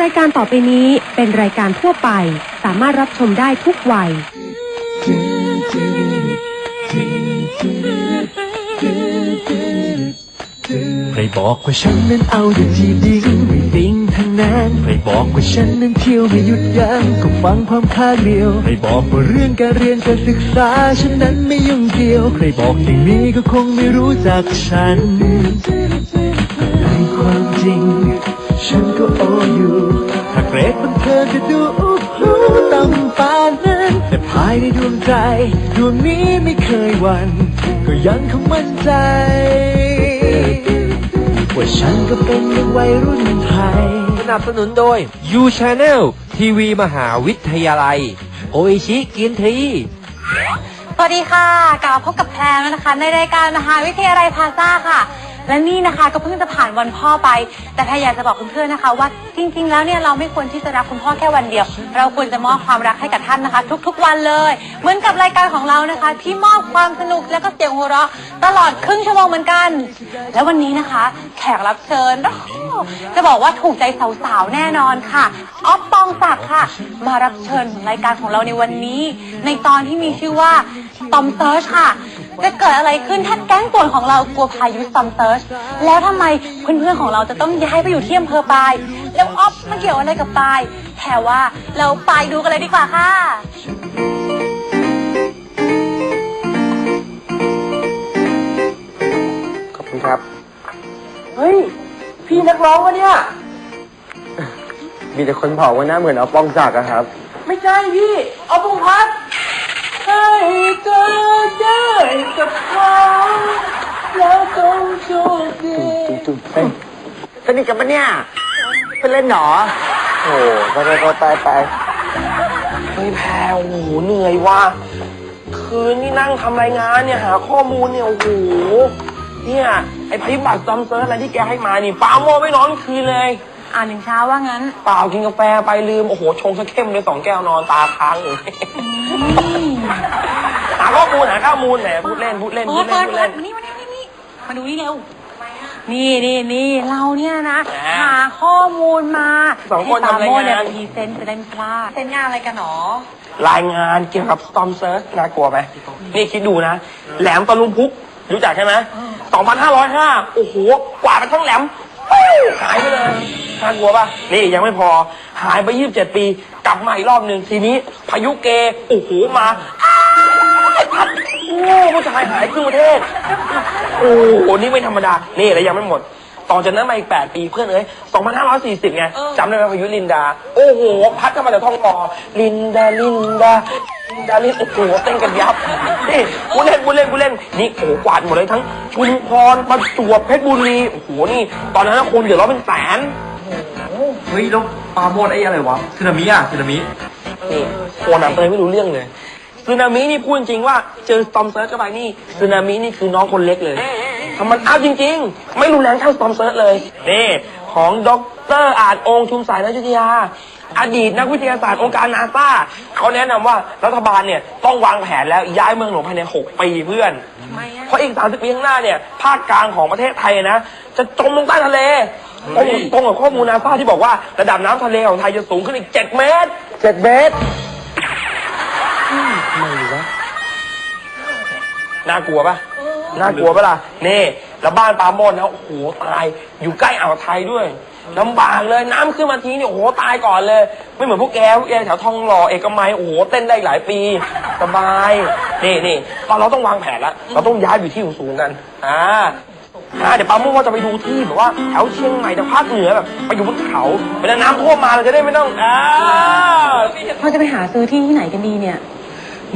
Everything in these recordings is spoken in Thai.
รายการต่อไปนี้เป็นรายการทั่วไป สามารถรับชมได้ทุกวัย ใครบอกว่าฉันนั้นเอาแต่จีบดิ้งไม่ติ้งทั้งนั้นใครบอกว่าฉันนั้นเที่ยวไม่หยุดยั้งก็ฟังความข้างเดียวใครบอกว่าเรื่องการเรียนการศึกษาฉันนั้นไม่ยุ่งเกี่ยว ใครบอกอย่างนี้ก็คงไม่รู้จักฉันในความจริง ฉันก็โออยู่ ถ้าเกรดมันเธอจะดูอู้หูต่ำปานนั้น แต่ภายในดวงใจ ดวงนี้ไม่เคยหวัน่นก็ยังคงมั่นใจ ว่าฉันก็เป็นยังวัยรุ่นไทย สนับสนุนโดย You Channel ทีวีมหาวิทยาลัย โออิชิกินที สวัสดีค่ะ กลับมาพบกับแพรแล้วนะคะ ในรายการมหาวิทยาลัยพาซ่าค่ะ และนี่นะคะก็เพิ่งจะผ่านวันพ่อไป แต่แพรอยากจะบอกเพื่อนๆนะคะ ว่าจริง ๆ แล้วเนี่ยเราไม่ควรที่จะรักคุณพ่อแค่วันเดียว เราควรจะมอบความรักให้กับท่านนะคะ ทุก ๆ วันเลย เหมือนกับรายการของเรานะคะ ที่มอบความสนุกและก็เสียงหัวเราะตลอดครึ่งชั่วโมงเหมือนกัน แล้ววันนี้นะคะ แขกรับเชิญโอ้โหจะบอกว่าถูกใจสาวๆแน่นอนค่ะออฟปองศักดิ์ค่ะ มารับเชิญรายการของเราในวันนี้ ในตอนที่มีชื่อว่าตอมเซิร์ชค่ะ จะเกิดอะไรขึ้นถ้าแก๊งป่วนของเรากลัวพายุซัมเซิร์ชแล้วทำไมเพื่อนๆของเราจะต้องย้ายไปอยู่ที่อำเภอปาย แล้วออฟมาเกี่ยวอะไรกับปายแถว่าเราไปดูกันเลยดีกว่าค่ะขอบคุณครับ เฮ้ย พี่นักร้องวะเนี่ย มีแต่คนบอกว่าหน้าเหมือนเอาป้องศักดิ์อะครับ ไม่ใช่พี่ เอาพงพัดใกับเขาแล้วต้องโชคดีจุ๊บเฮ้ยสนิทกันปะเนี่ยเป็นเล่นหนอโอ้ไปไปไปไปไปเฮ้ยแพรโอ้โหเหนื่อยว่ะคืนนี่นั่งทำรายงานเนี่ยหาข้อมูลเนี่ยโอ้โหเนี่ยไอ้พิบัติจอมเซิร์ชอะไรที่แกให้มานี่ปาโมไม่นอนคืนเลย อ่านถึงเช้าว่างั้น เปล่ากินกาแฟไปลืม โอ้โห ชงซะเข้มเลยสองแก้วนอนตาค้างอยู่หา ข้อมูลหาข้อมูลแหมพูดเล่นพูดเล่นเปิพูดดเล่เปินดพูดเปิเล่ดน มานี่มานี่มานี่มาดูนี่เร็วนี่นี่นี่เราเนี่ยนะหมหาข้อมูลมาสองคนให้ปาทำรายงานเนี่ยพรีเซนต์จะได้ไม่พลาด เซนงานอะไรกันหรอรายงานเกี่ยวกับ Storm Surge น่ากลัวไหมนี่คิดดูนะ แหลมตะลุมพุก รู้จักใช่ไหม2,505 โอ้โห กว่าดไปทั้งแหลมปิ้วหายไปเลยน่ากลัวป่ะ นี่ยังไม่พอ หายไป 27 ปี กลับมาอีกรอบหนึ่งทีนี้ พายุเก โอ้โห มาอ้า โอ้ผู้ชายหายครึ่งประเทศ โอ้โห นี่ไม่ธรรมดา นี่แล้วยังไม่หมด ต่อจากนั้นมาอีก 8 ปีเพื่อนเอ้ย2540 ไงจำได้ไหมพายุลินดา โอ้โห พัดเข้ามาจากท้องปอลินดา ลินดา ลินดา ลิน โอ้โห เต้นกันยับ นี่กูเล่นกูเล่นกูเล่น นี่โอ้โหกวาดหมดเลยทั้งชุมพรประจวบเพชรบุรี โอ้โห นี่ ตอนนั้นนะคนเดือดร้อนเป็นแสน เฮ้ยแล้วปาโมดไอ้อะไรวะสึนามิอะสึนามินี่โคนอะเตยไม่รู้เรื่องเลย สึนามินี่พูดจริงว่าเจอสตอมเซิร์ชเข้าไปนี่สึนามินี่คือน้องคนเล็กเลยทำมันอ้าวจริง ๆ ไม่รุนแรงเท่าสตอมเซิร์ชเลยนี่ของดรอาจองค์ชุมสายนัยุทธยา อดีตนักวิทยาศาสตร์องค์การนาซาเขาแนะนำว่ารัฐบาลเนี่ยต้องวางแผนแล้วย้ายเมืองหลวงภายใน 6 ปีเพื่อน เพราะอีก 30 ปีข้างหน้าเนี่ยภาคกลางของประเทศไทยนะ จะจมลงใต้ทะเลตรงตรงกับข้อมูลนาซาที่บอกว่าระดับน้ำทะเลของไทยจะสูงขึ้นอีก 7 เมตรเจ็ดเบส น่ากลัวปะน่ากลัวปะล่ะนี่แล้วบ้านปาโมดนะโอ้โหตาย อยู่ใกล้อ่าวไทยด้วยลำบากเลยน้ำขึ้นมาทีนี่โอ้โหตายก่อนเลย ไม่เหมือนพวกแกพวกแกแถวทองหล่อเอกมัยโอ้โหเต้นได้หลายปีสบายนี่นี่ตอนเราต้องวางแผนแล้วเราต้องย้ายไปอยู่ที่สูงๆกันอ่าอ่าเดี๋ยวปาโมดว่าจะไปดูที่แบบว่าแถวเชียงใหม่แถวภาคเหนือแบบไปอยู่บนเขาเวลาน้ำท่วมมาเราจะได้ไม่ต้องอ่าเราจะไปหาซื้อที่ที่ไหนกันดีเนี่ย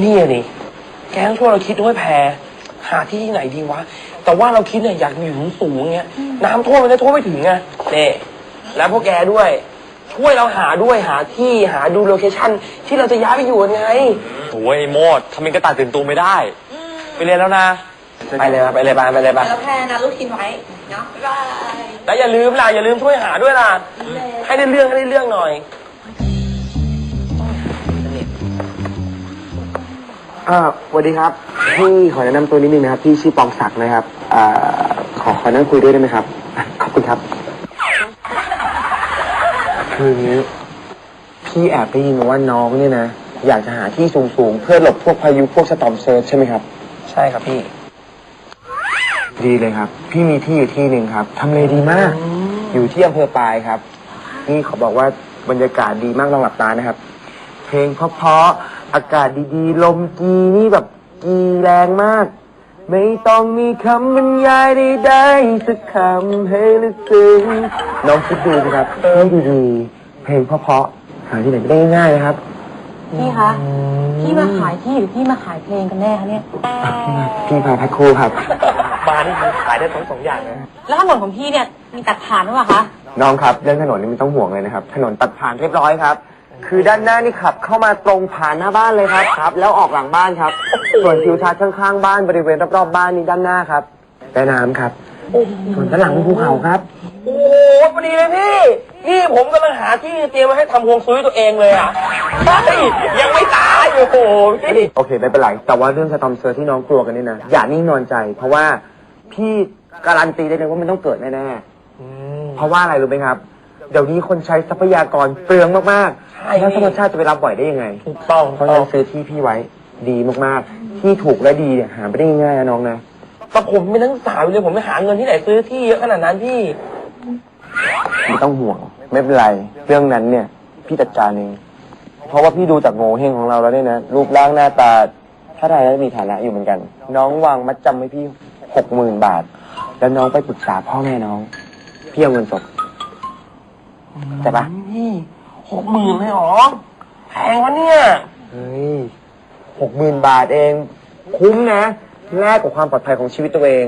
นี่อะนี่แกต้องช่วยเราคิดด้วยแพรหาที่ที่ไหนดีวะ แต่ว่าเราคิดเนี่ยอยากอยู่สูงๆเงี้ย น้ำท่วมมันจะท่วมไม่ถึงไงนี่แล้วพวกแกด้วย ช่วยเราหาด้วยหาที่หาดูโลเคชั่นที่เราจะย้ายไปอยู่กันไง โอ้ยโมดทำเป็นกระต่ายตื่นตูมไม่ได้ ไปเรียนแล้วนะ ไปเลยมาไปเลยไปไปเลยไปแล้วแพรนะลูกชิ้นไว้เนาะบ๊ายบายแล้วอย่าลืมล่ะอย่าลืมช่วยหาด้วยล่ะ ให้ได้เรื่องให้ได้เรื่องหน่อย อ่าสวัสดีครับ พี่ขอแนะนำตัวนิดนึงนะครับ พี่ชื่อปองศักดิ์นะครับอ่าขอขอนั่งคุยด้วยได้ไหมครับอะขอบคุณครับ คืออย่างนี้พี่แอบได้ยินมาว่าน้องเนี่ยนะ อยากจะหาที่สูงๆ เพื่อหลบพวกพายุพวกสตอมเซิร์ฟใช่ไหมครับ ใช่ครับพี่ ดีเลยครับ พี่มีที่อยู่ที่หนึ่งครับทำเลดีมาก อยู่ที่อำเภอปลายครับ นี่ขอบอกว่าบรรยากาศดีมากลองหลับตานะครับ เพลงเพราะๆ อากาศดีๆ ลมกีนี่แบบกีแรงมาก ไม่ต้องมีคำบรรยายใดๆสักคำให้ลึกซึ้งน้องคิดดูสิครับเพลงดีๆเพลงเพราะๆหาที่ไหนไม่ได้ง่ายๆนะครับ พี่คะ พี่มาขายที่หรือพี่มาขายเพลงกันแน่คะเนี่ย พี่พาพักครูครับ บาร์นี่คือขายได้ทั้งสองอย่างเลยแล้วถนนของพี่เนี่ยมีตัดผ่านหรือเปล่าคะ น้องครับเรื่องถนนนี่ไม่ต้องห่วงเลยนะครับ ถนนตัดผ่านเรียบร้อยครับ คือด้านหน้านี่ขับเข้ามาตรงผ่านหน้าบ้านเลยครับครับ แล้วออกหลังบ้านครับ ส่วนทิวทัศน์ข้างๆบ้านบริเวณรอบๆบ้านนี่ด้านหน้าครับแม่น้ำครับ ส่วนด้านหลังเป็นภูเขาครับ โอ้โหพอดีเลยพี่ นี่ผมกำลังหาที่เตรียมไว้ให้ทำฮวงซุยตัวเองเลยอะใช่ยังไม่ตายโอ้โหพี่โอเคไม่เป็นไรแต่ว่าเรื่องสตอมเซอร์ที่น้องกลัวกันนี่นะอย่านิ่งนอนใจ เพราะว่าพี่การันตีได้เลยว่ามันต้องเกิดแน่ๆเพราะว่าอะไรรู้ไหมครับ เดี๋ยวนี้คนใช้ทรัพยากรเปลืองมากใช่ ๆแล้วธรรมชาติจะไปรับบ่อยได้ยังไง ถูกต้องเพราะฉะนั้นซื้อที่พี่ไว้ดีมากๆ ที่ถูกและดีเนี่ยหาไม่ได้ง่ายๆนะน้องนะ แต่ผมเป็นนักศึกษาอยู่เลยผมไม่หาเงินที่ไหนซื้อที่เยอะขนาดนั้นพี่ ไม่ต้องห่วง ไม่เป็นไร เรื่องนั้นเนี่ย พี่จัดการเอง เพราะว่าพี่ดูจากโงเฮงของเราแล้วเนี่ยนะ รูปร่างหน้าตา ถ้าทายแล้วมีฐานะอยู่เหมือนกัน น้องวางมัดจำให้พี่หกหมื่นบาท แล้วน้องไปปรึกษาพ่อแม่น้อง พี่เอาเงินสด ใช่ปะนี่หกหมื่นเลยเหรอแพงวะเนี่ยเฮ้ยหกหมื่นบาทเอง คุ้มนะแลกกับความปลอดภัยของชีวิตตัวเอง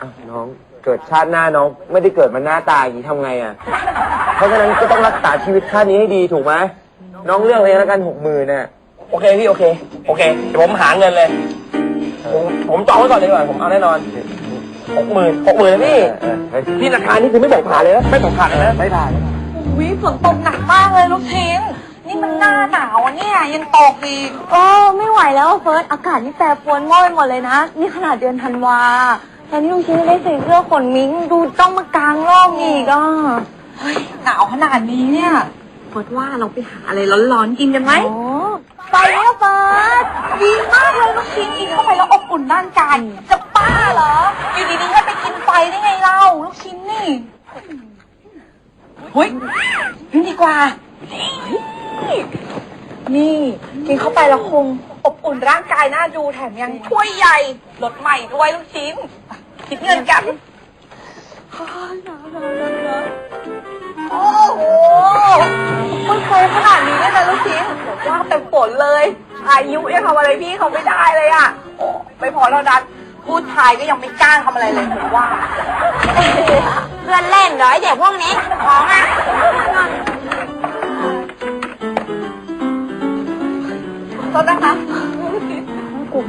อ้าวน้องเกิดชาติหน้าน้อง ไม่ได้เกิดมาหน้าตาอย่างนี้ทำไงอะ เพราะฉะนั้นก็ต้องรักษาชีวิตชาตินี้ให้ดีถูกไหมน้องเลือกเองแล้วกันหกหมื่นน่ะโอเคพี่โอเค โอเคเดี๋ยวผมหาเงินเลย ผมผมจองไว้ก่อนเลยดีกว่าผมเอาแน่นอนหกหมื่นหกหมื่นนะพี่เออเฮ้ย พี่ราคานี่คือไม่บอกผ่านเลยนะไม่บอกผ่านเลยนะ ไม่ผ่าน วิฝนตกหนักมากเลยลูกชิ้น นี่มันหน้าหนาวอะเนี่ยยังตกอีกก็ไม่ไหวแล้วอะเฟิร์สอากาศนี่แปรปรวนมากไปหมดเลยนะ นี่ขนาดเดือนธันวาแทนที่ลุงชิ้นจะได้ใส่เสื้อขนมิ้งดูต้องมากางร่มอีกอะเฮ้ยหนาวขนาดนี้เนี่ยเฟิร์สว่าเราไปหาอะไรร้อนๆกินกันไหมโอ้ไปเนี่ยเฟิร์สดีมากเลยลูกชิ้นกินเข้าไปแล้วอบอุ่นร่างกายจะบ้าเหรออยู่ดีๆให้ไปกินไฟได้ไงเล่าลูกชิ้นนี่ เฮ้ยนี่ดีกว่า นี่ กินเข้าไปแล้วคงอบอุ่นร่างกายน่าดูแถมยังถ้วยใหญ่รสใหม่ด้วยลูกชิ้นคิดเงินกันโอ้โหมันเคยขนาดนี้เลยนะลูกชิ้นว่างแต่ฝนเลย อายุยังทำอะไรพี่เขาไม่ได้เลยอะโอ้ไม่พอเท่านั้นผู้ชายก็ยังไม่กล้าทำอะไรเลยผมว่าเพื่อนเล่นเหรอไอเด็กพวกนี้ของอะโทษนะคะกู